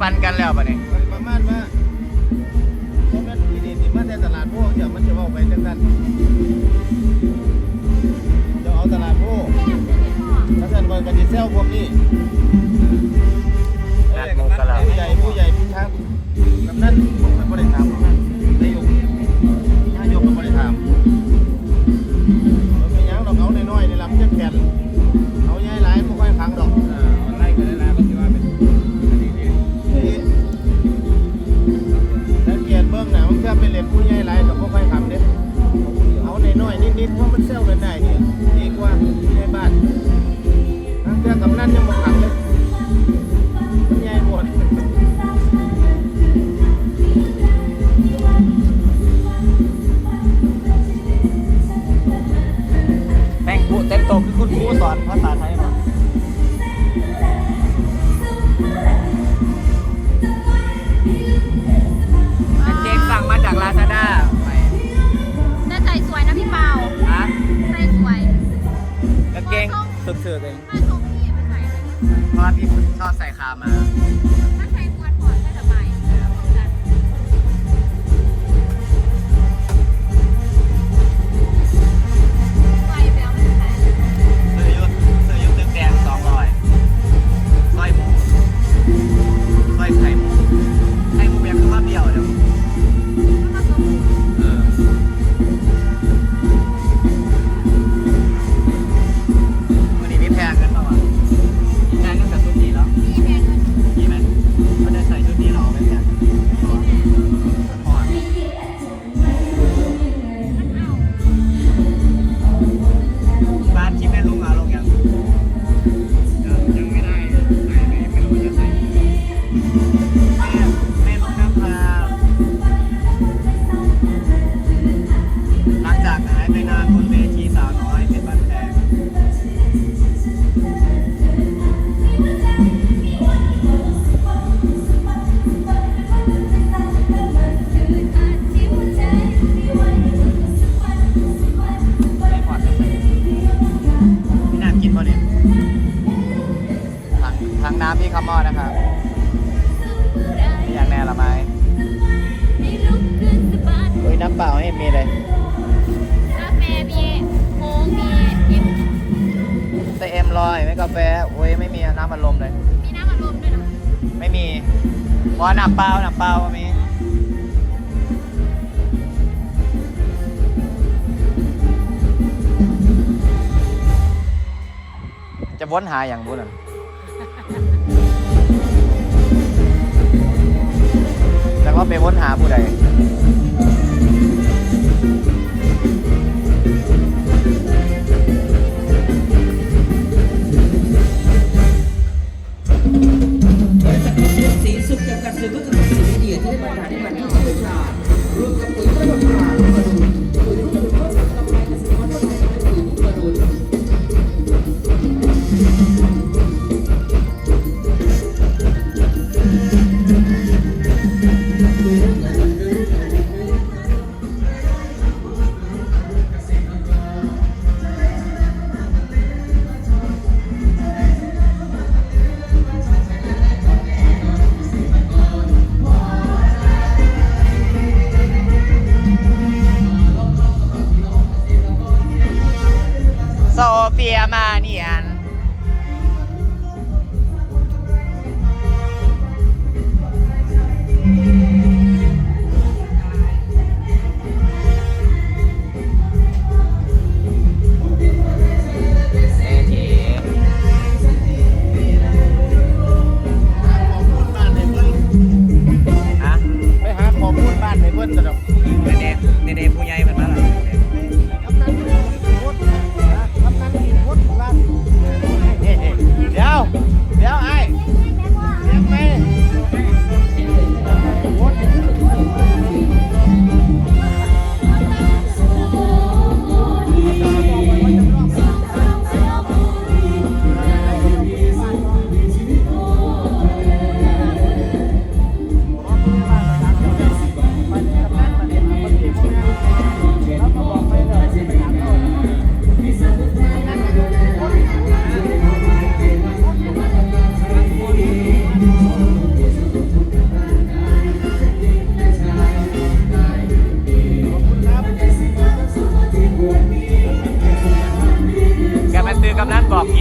ปันกันแล้วปะเนี่ยประมาณว่าเพราะมันดีดีที่มาแต่ตลาดพวกเดี๋ยวมันจะว่าไปจังนั้นจะเอาตลาดพวกถ้าเกิดคนกันดีเซลพวกนี้ gamelan yung mukha tama. เปล่าให้มีเลยกาแฟมีโค้งมีเอ็มแต่เอ็มลอยไม่กาแฟเอ้ยไม่มีน้ำอัดลมเลย มีน้ำอัดลมด้วยเหรอไม่มีบอหนับเปล่าหนับเปล่ามีจะวนหาอย่างบุญอ่แล้วก็ไปวนหาผู้ใด Thank you.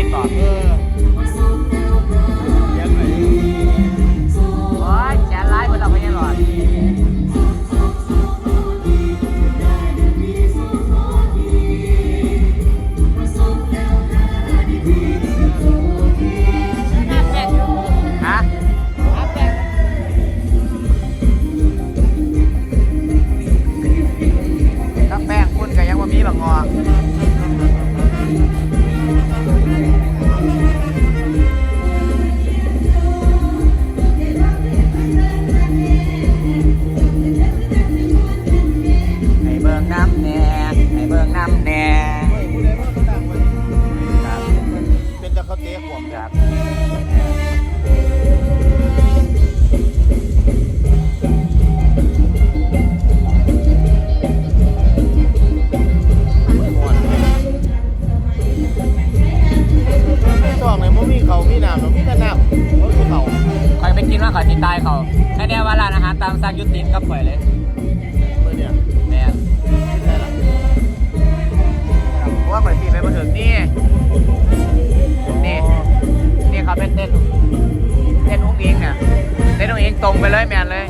คิดต่อ นำแน่เป็นตะเขาเตะขวมครับคอยไปกินว่าเขาติดตายเขาแค่นี้ว่าละนอาหารตามสร้างยุติก็ป่วยเลย ว่าข่อยปีไปมาถึงนี่นี่นี่เขาเป็นเต้นเต้นอุ้งอิงเนี่ยเต้นอุ้งอิงตรงไปเลยแมนเลย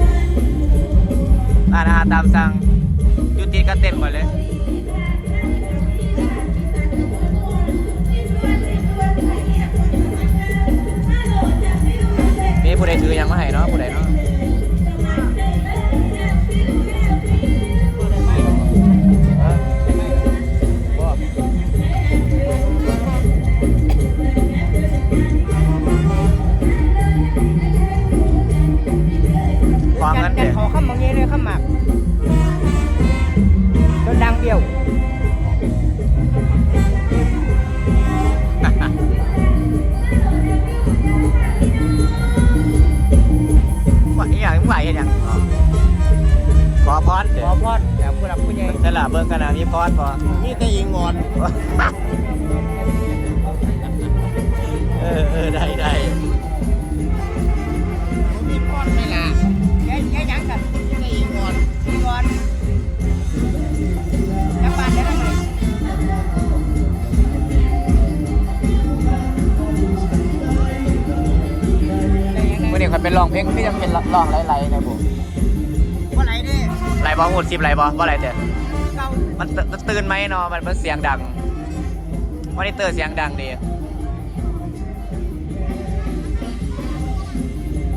ร้านอาหารตามสั่งยุติก็เต้นหมดเลย ผู้หลักผู้ใหญ่นั่นแหละเบิ่งกันนะมีพรพอมีแต่ยิงงอน เออเออได้ได้มีพอดไม่ล่ะแย่แย่ยังกันมีแต่ยิงงอนพี่ก่อนนักบานได้ทำไมได้ยังไงเมื่อนี้คนเป็นร้องเพลงพี่จะเป็นร้องไหลๆนะผมว่าไหนเด้ไหลบอหูดซิบไหลบอว่าไหลเด้อ มันมันตื่นไหมเนาะมันมันเสียงดังมอนิเตอร์เสียงดังดี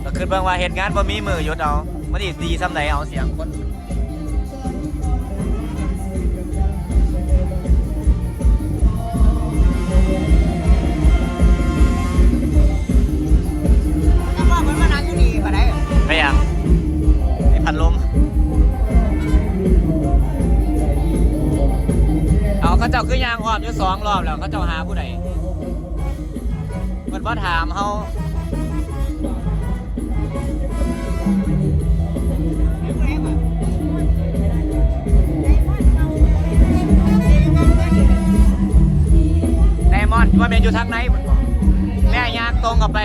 ก็คือเบางว่าเหตุงานบ่มีมือหยุดเอามันดีดีซ้ำไหนเอาเสียงคนาผู้ใดเมันว่าถามเขาไดมอนด์ว่าเป็นอยู่ทางไหนผมบอกแม่ยางตรงกับไป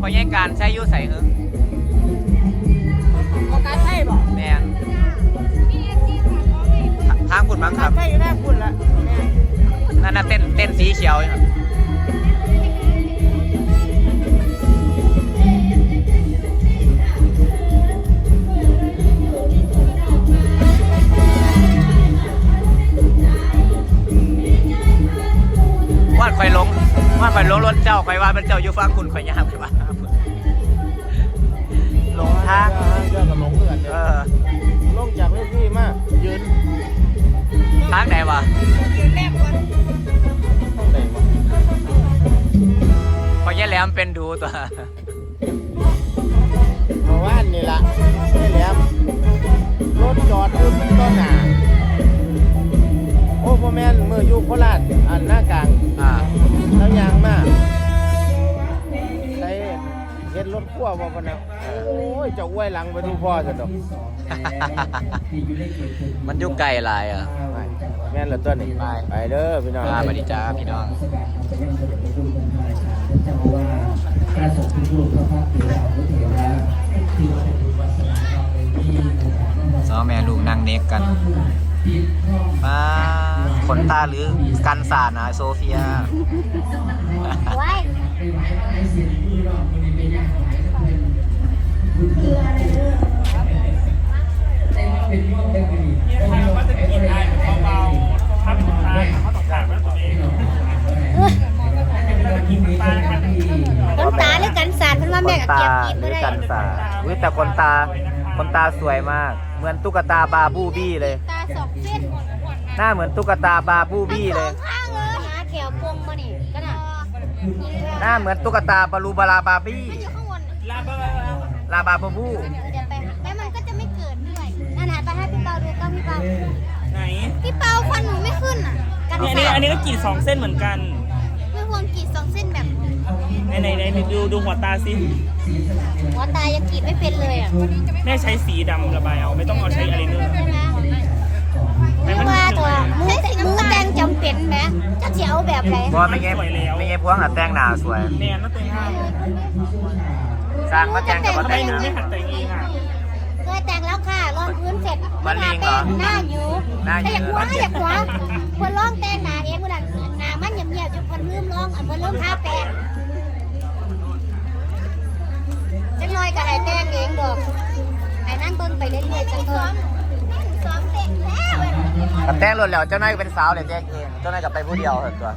พอแย่งการใช้อยุใส่เหรอ วาดไฟลงรถเจ้าไฟว่ามันเจ้าอยู่ฟังคุณไฟยามไฟว่าหลงทางเจ้ากับหลงเหลือนเออลงจากเวทีมายืนทางไหนวะยืนแม่ก่อนต้องไหนวะพอแย่แหลมเป็นดูตัว ขั้วบ่ปะนะโอ้ยเจะอ้วยหลังไปดูพ่อซะดอกมันอยู่ไกลหลายอะ ไปแม่นเหรอตัวนี้ไป ไปเด้อพี่น้องอ่าสวัสดีจ้าพี่น้องการส่งคุณครูพระพักตร์เถระวุฒิเถระที่วัดเป็นวัดสนาเราในที่สองแม่ลูกนั่งเน็กกันมาขนตาหรือกันสาดนะโซเฟีย ไว้ แต่คนตาคนตาสวยมาก เหมือนตุ๊กตาบาบูบี้เลย ตาสองเส้นหน้าเหมือนตุ๊กตาบาบูบี้เลยทั้งสองข้างเลยหาแถวปงมานี่ก็น่ะหน้าเหมือนตุ๊กตาปารูบาลาบาบี้มันอยู่ข้างบนลาบลาบาบูบูเดี๋ยวไปหาแล้วมันก็จะไม่เกิดด้วยนั่นน่ะไปให้พี่เปาดูก็พี่เปาไหนพี่เปาฟันหนูไม่ขึ้นอะกันเนี่ยอันนี้สาดอันนี้ก็กรีดสองเส้นเหมือนกัน ไม่ควรกรีดสองเส้นแบบ ไหนไหนไหนดูดูหัวตาสิหัวตายังกรีดไม่เป็นเลยอะแม่ใช้สีดำระบายเอาไม่ต้องเอาใช้อะไรเนื้อใช่ไหมไม่ไม่มันว่าตัวมือแต่มือแต่งจำเป็นไหมจะเสียเอาแบบแบบไหนเพราะว่าไม่เงี้ยไม่เงี้ยพวงอะแต่งหน้าสวยแนนนั่นเต็งห้าสร้างมาแต่งกับมาทำไมแต่งหนูนะไม่หัดแต่งเองอะเคยแต่งแล้วค่ะรองพื้นเสร็จมาลิงเหรอหน้าอยู่หน้าอยู่แต่อยากหัวอยากหัวคนร้องแต่งหน้าเองคนนั้นหน้ามันเงียบๆจนคนลืมร้องอันคนลืมท่าแปลงจัง น้อยก็ให้แต่งเองดอกไอ้นั่งเบิ่งไปเรื่อยๆจังซ้อมซ้อมเต็งแล้วกับแต่งรถแล้วเจ้านายเป็นสาวเลยแต่งเองเจ้านายกับไปผู้เดียวเหรอตัว